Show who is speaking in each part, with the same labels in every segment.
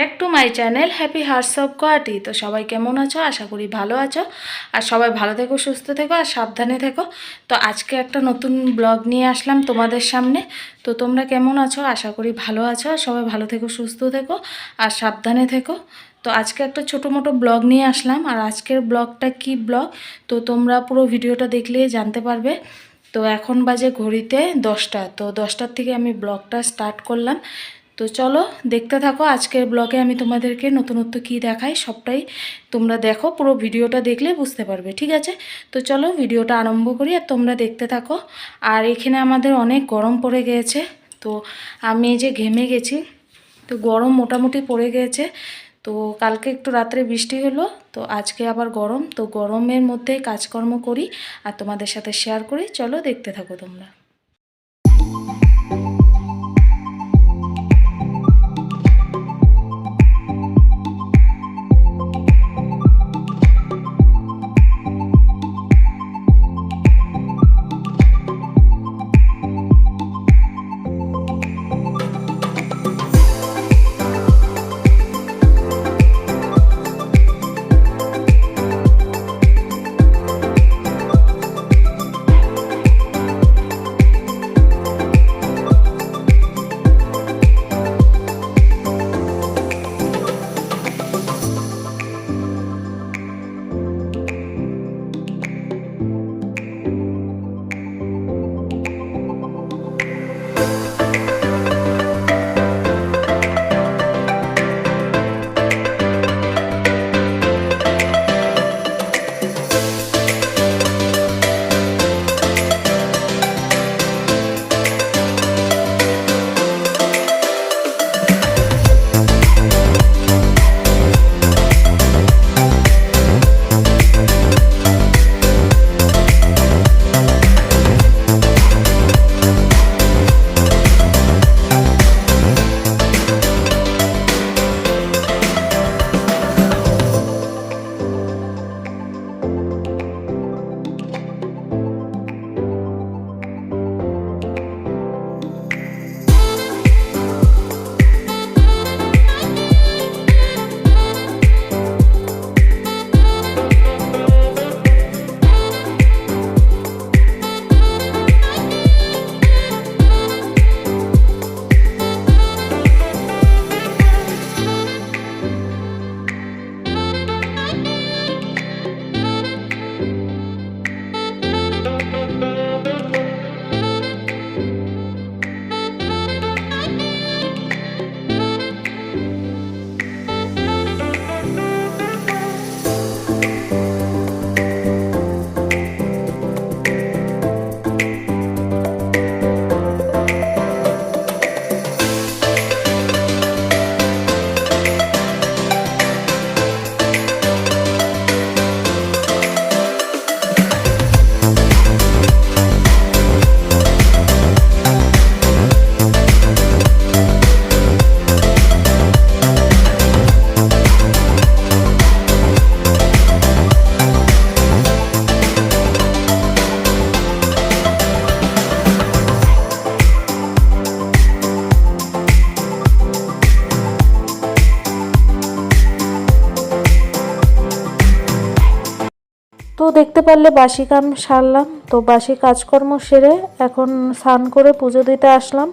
Speaker 1: Back to my channel happy hearts of Guwahati তো সবাই কেমন আছো? আশা করি ভালো আছো। আর সবাই ভালো থেকো, সুস্থ থেকো, আর সাবধানে থেকো। তো আজকে একটা নতুন ব্লগ নিয়ে আসলাম তোমাদের সামনে। তো তোমরা কেমন আছো? আশা করি ভালো আছো। আর সবাই ভালো থেকো, সুস্থ থেকো, আর সাবধানে থেকো। তো আজকে একটা ছোটো মোটো ব্লগ নিয়ে আসলাম। আর আজকের ব্লগটা কি ব্লগ তো তোমরা পুরো ভিডিওটা দেখলে জানতে পারবে। তো এখন বাজে ঘড়িতে দশটা। তো দশটার থেকে আমি ব্লগটা স্টার্ট করলাম। তো চলো দেখতে থাকো, আজকের ব্লগে আমি তোমাদেরকে নতুনত্ব কী দেখাই সবটাই তোমরা দেখো, পুরো ভিডিওটা দেখলে বুঝতে পারবে, ঠিক আছে? তো চলো ভিডিওটা আরম্ভ করি আর তোমরা দেখতে থাকো। আর এখানে আমাদের অনেক গরম পড়ে গিয়েছে তো আমি যে ঘেমে গেছি, তো গরম মোটামুটি পড়ে গিয়েছে তো কালকে একটু রাত্রে বৃষ্টি হলো, তো আজকে আবার গরম, তো গরমের মধ্যে কাজকর্ম করি আর তোমাদের সাথে শেয়ার করি। চলো দেখতে থাকো তোমরা। দেখতে পারলে বাসি কাম সারলাম। তো বাসি কাজকর্ম সেরে এখন স্নান করে পুজো দিতে আসলাম।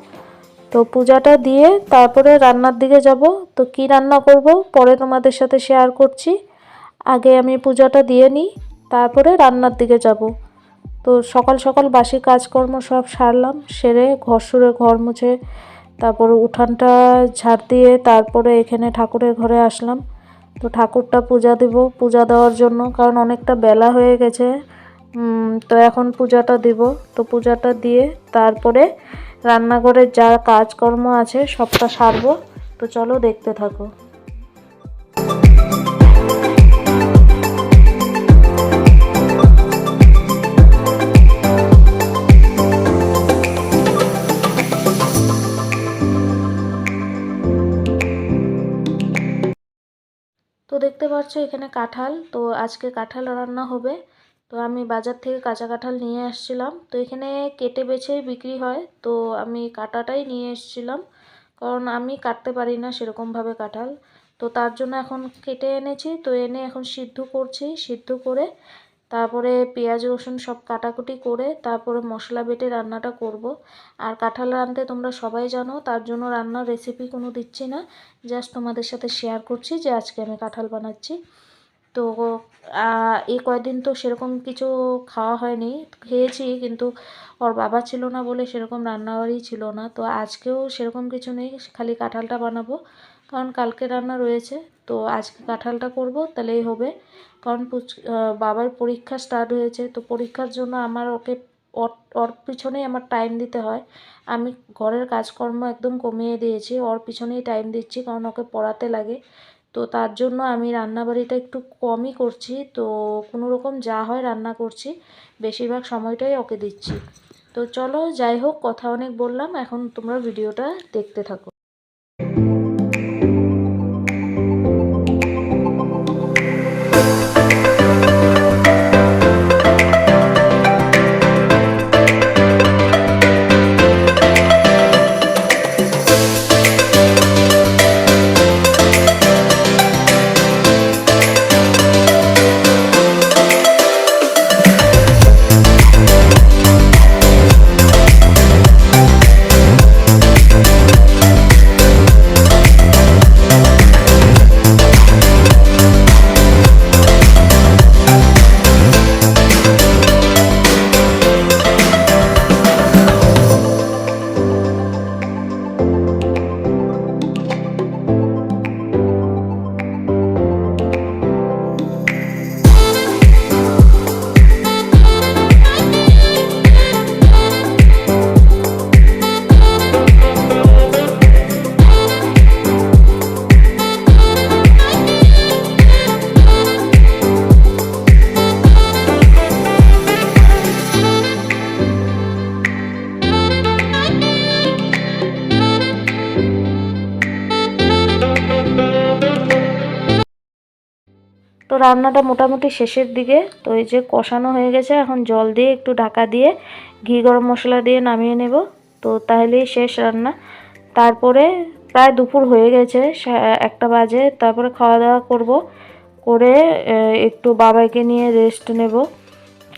Speaker 1: তো পূজাটা দিয়ে তারপরে রান্নার দিকে যাব। তো কি রান্না করব পরে তোমাদের সাথে শেয়ার করছি। আগে আমি পূজাটা দিয়ে নিই, তারপরে রান্নার দিকে যাব। তো সকাল সকাল বাসি কাজকর্ম সব সারলাম, সেরে ঘর সুরে ঘর মুছে, তারপরে উঠানটা ঝাড় দিয়ে তারপরে এখানে ঠাকুরের ঘরে আসলাম। তো ঠাকুরটা পূজা দেব, পূজা দেওয়ার জন্য, কারণ অনেকটা বেলা হয়ে গেছে। তো এখন পূজাটা দিব। তো পূজাটা দিয়ে তারপরে রান্নাঘরের যা কাজকর্ম আছে সবটা সারবো। তো চলো দেখতে থাকো। তো দেখতে পাচ্ছ এখানে কাঁঠাল। তো আজকে কাঁঠাল রান্না হবে। তো আমি বাজার থেকে কাঁচা কাঁঠাল নিয়ে আসছিলাম। তো এখানে কেটে বেছে বিক্রি হয়। তো আমি কাটাটাই নিয়ে এসছিলাম। কারণ আমি কাটতে পারি না সেরকমভাবে কাঁঠাল। তো তার জন্য এখন কেটে এনেছি। তো এনে এখন সিদ্ধ করছি। সিদ্ধ করে তারপরে পেঁয়াজ, রসুন সব কাটাকুটি করে তারপরে মশলা বেটে রান্নাটা করব। আর কাঁঠাল রাঁধতে তোমরা সবাই জানো, তার জন্য রান্নার রেসিপি কোনো দিচ্ছি না। জাস্ট তোমাদের সাথে শেয়ার করছি যে আজকে আমি কাঁঠাল বানাচ্ছি। তো এই কয়দিন তো সেরকম কিছু খাওয়া হয়নি, খেয়েছি কিন্তু ওর বাবা ছিল না বলে সেরকম রান্নাবাড়ি ছিল না। তো আজকেও সেরকম কিছু নেই, খালি কাঁঠালটা বানাবো। কারণ কালকে রান্না রয়েছে, তো আজকে কাঁঠালটা করব, তাহলেই হবে। কারণ বাবার পরীক্ষা স্টার্ট হয়েছে, তো পরীক্ষার জন্য আমার ওকে ওর ওর পিছনেই আমার টাইম দিতে হয়। আমি ঘরের কাজকর্ম একদম কমিয়ে দিয়েছি, ওর পিছনেই টাইম দিচ্ছি কারণ ওকে পড়াতে লাগে। তো তার জন্য আমি রান্নাবাড়িটা একটু কমই করছি, তো কোনো রকম যা হয় রান্না করছি, বেশিরভাগ সময়টাই ওকে দিচ্ছি। তো চলো যাই হোক, কথা অনেক বললাম, এখন তোমরা ভিডিওটা দেখতে থাকো। রান্নাটা মোটামুটি শেষের দিকে, তো এই যে কষানো হয়ে গেছে, এখন জল দিয়ে একটু ঢাকা দিয়ে ঘি গরম মশলা দিয়ে নামিয়ে নেব। তো তাহলেই শেষ রান্না। তারপরে প্রায় দুপুর হয়ে গেছে একটা বাজে, তারপরে খাওয়া দাওয়া করব। করে একটু বাবাকে নিয়ে রেস্ট নেব।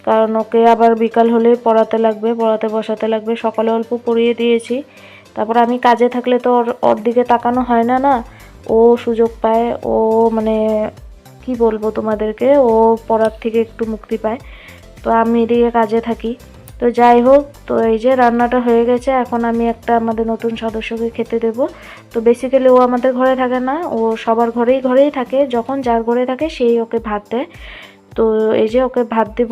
Speaker 1: কারণ ওকে আবার বিকাল হলেই পড়াতে লাগবে, পড়াতে বসাতে লাগবে, সকালে অল্প পড়িয়ে দিয়েছি। তারপর আমি কাজে থাকলে তো ওর ওর দিকে তাকানো হয় না না? ও সুযোগ পায়, ও মানে কি বলব তোমাদেরকে? ও পড়ার থেকে একটু মুক্তি পায়। তো আমি এদিকে কাজে থাকি। তো যাই হোক, তো এই যে রান্নাটা হয়ে গেছে, এখন আমি একটা আমাদের নতুন সদস্যকে খেতে দেব। তো বেসিক্যালি ও আমাদের ঘরে থাকে না, ও সবার ঘরেই ঘরেই থাকে। যখন যার ঘরে থাকে, সেই ওকে ভাত দেয়। তো এই যে ওকে ভাত দেব।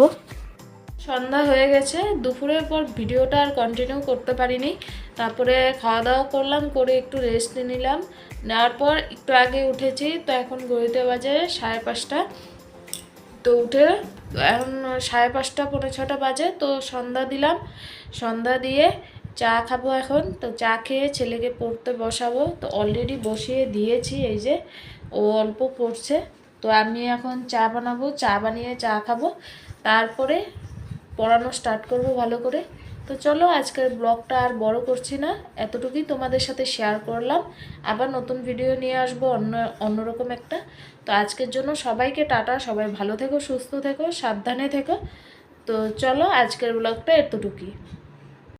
Speaker 1: সন্ধ্যা হয়ে গেছে, দুপুরের পর ভিডিওটা আর কন্টিনিউ করতে পারিনি। তারপরে খাওয়া দাওয়া করলাম, করে একটু রেস্ট নিলাম। নেওয়ার পর একটু আগে উঠেছি, তো এখন গড়িতে বাজে সাড়ে পাঁচটা। তো উঠে এখন সাড়ে পাঁচটা পনেরো ছটা বাজে, তো সন্ধ্যা দিলাম। সন্ধ্যা দিয়ে চা খাব এখন। তো চা খেয়ে ছেলেকে পড়তে বসাবো। তো অলরেডি বসিয়ে দিয়েছি, এই যে ও অল্প পড়ছে। তো আমি এখন চা বানাবো, চা বানিয়ে চা খাব। তারপরে পড়ানো স্টার্ট করব ভালো করে। তো চলো আজকের ব্লগটা আর বড় করছি না, এতটুকুই তোমাদের সাথে শেয়ার করলাম। আবার নতুন ভিডিও নিয়ে আসব অন্য, অন্যরকম একটা। তো আজকের জন্য সবাইকে টাটা, সবাই ভালো থেকো, সুস্থ থেকো, সাবধানে থেকো। তো চলো আজকের ব্লগটা এতটুকুই।